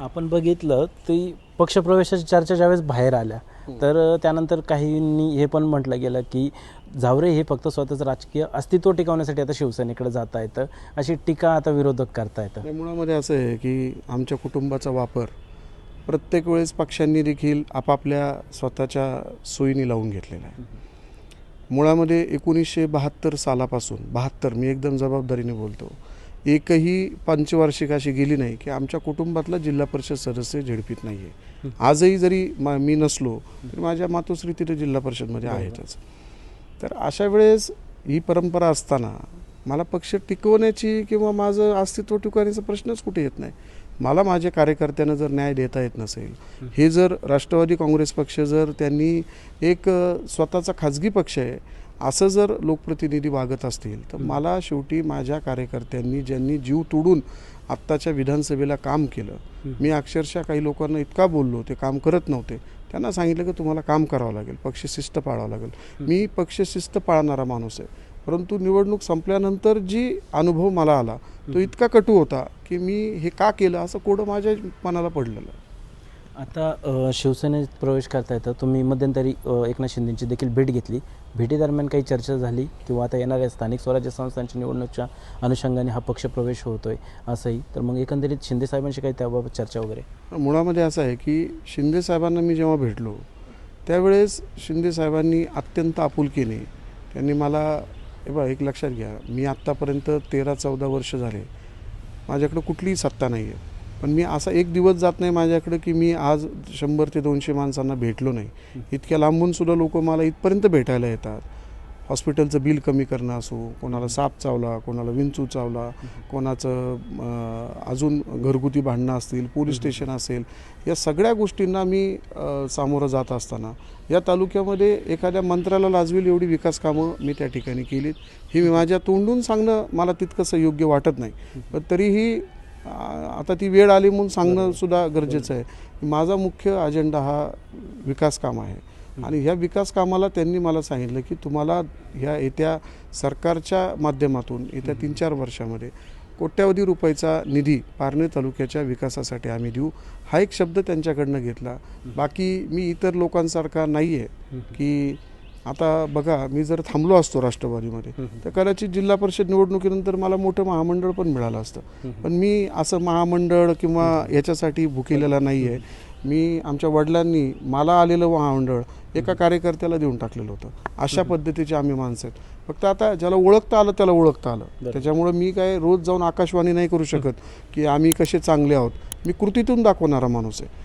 आपण बघितलं ती पक्षप्रवेशाची चर्चा ज्यावेळेस बाहेर आल्या तर त्यानंतर काहींनी हे पण म्हटलं गेलं की झावरे हे फक्त स्वतःचं राजकीय अस्तित्व टिकवण्यासाठी आता शिवसेनेकडे जाता येतं अशी टीका आता विरोधक करता येतं मुळामध्ये असं आहे की आमच्या कुटुंबाचा वापर प्रत्येक वेळेस पक्षांनी देखील आपापल्या स्वतःच्या सोयीने लावून घेतलेला आहे. मुळामध्ये एकोणीसशे बहात्तर सालापासून बहात्तर मी एकदम जबाबदारीने बोलतो एकही पंचवार्षिक अशी गेली नाही की आमच्या कुटुंबातला जिल्हा परिषद सदस्य झेडपीत नाही आहे आजही जरी मा मी नसलो तरी माझ्या मातोश्री तिथे जिल्हा परिषदमध्ये आहेतच. तर अशा वेळेस ही परंपरा असताना मला पक्ष टिकवण्याची किंवा माझं अस्तित्व टिकवण्याचा प्रश्नच कुठे येत नाही. मला माझ्या कार्यकर्त्यांना जर न्याय देता येत नसेल हे जर राष्ट्रवादी काँग्रेस पक्ष जर त्यांनी एक स्वतःचा खाजगी पक्ष आहे असं जर लोकप्रतिनिधी वागत असतील तर मला शेवटी माझ्या कार्यकर्त्यांनी ज्यांनी जीव तोडून आत्ताच्या विधानसभेला काम केलं मी अक्षरशः काही लोकांना इतका बोललो ते काम करत नव्हते त्यांना सांगितलं की तुम्हाला काम करावं लागेल पक्षशिस्त पाळावं लागेल. मी पक्षशिस्त पाळणारा माणूस आहे परंतु निवडणूक संपल्यानंतर जी अनुभव मला आला तो इतका कटू होता की मी हे का केलं असं कोडं माझ्या मनाला पडलेलं. आता शिवसेनेत प्रवेश करता येतं. तुम्ही मध्यंतरी एकनाथ शिंदेची देखील भेट घेतली. भेटीदरम्यान काही चर्चा झाली किंवा आता येणाऱ्या स्थानिक स्वराज्य संस्थांच्या निवडणुकीच्या अनुषंगाने हा पक्ष प्रवेश होतोय असंही. तर मग एकंदरीत शिंदे साहेबांशी काही त्याबाबत चर्चा वगैरे? मुळामध्ये असं आहे की शिंदे साहेबांना मी जेव्हा भेटलो त्यावेळेस शिंदे साहेबांनी अत्यंत आपुलकीने त्यांनी मला हे बघा एक लक्षात घ्या. मी आत्तापर्यंत तेरा चौदा वर्ष झाले. माझ्याकडं कुठलीही सत्ता नाही आहे पण मी असा एक दिवस जात नाही माझ्याकडे की मी आज शंभर ते दोनशे माणसांना भेटलो नाही. इतक्या लांबून सुद्धा लोक मला इथपर्यंत भेटायला येतात. हॉस्पिटलचं बिल कमी करणं असो कोणाला साप चावला कोणाला विंचू चावला कोणाचं अजून घरगुती भांडणं असतील पोलीस स्टेशन असेल या सगळ्या गोष्टींना मी सामोरं जात असताना या तालुक्यामध्ये एखाद्या मंत्र्याला लाजवेल एवढी विकास कामं मी त्या ठिकाणी केलीत. ही मी माझ्या तोंडून सांगणं मला तितकंसं योग्य वाटत नाही. पण तरीही आता ती वेळ आली म्हणून सांगणं सुद्धा गरजेचं आहे. माझा मुख्य अजेंडा हा विकास काम आहे. आणि ह्या विकास कामाला त्यांनी मला सांगितलं की तुम्हाला ह्या येत्या सरकारच्या माध्यमातून येत्या तीन चार वर्षामध्ये कोट्यावधी रुपयाचा निधी पारणे तालुक्याच्या विकासासाठी आम्ही देऊ. हा एक शब्द त्यांच्याकडनं घेतला. बाकी मी इतर लोकांसारखा नाही आहे की आता बघा मी जर थांबलो असतो राष्ट्रवादीमध्ये तर कदाचित जिल्हा परिषद निवडणुकीनंतर मला मोठं महामंडळ पण मिळालं असतं. पण मी असं महामंडळ किंवा याच्यासाठी भुकेलेला नाही आहे मी आमच्या वडिलांनी मला आलेलं महामंडळ एका कार्यकर्त्याला देऊन टाकलेलं होतं. अशा पद्धतीचे आम्ही माणसं आहेत. फक्त आता ज्याला ओळखता आलं त्याला ओळखता आलं. त्याच्यामुळं मी काय रोज जाऊन आकाशवाणी नाही करू शकत की आम्ही कसे चांगले आहोत. मी कृतीतून दाखवणारा माणूस आहे.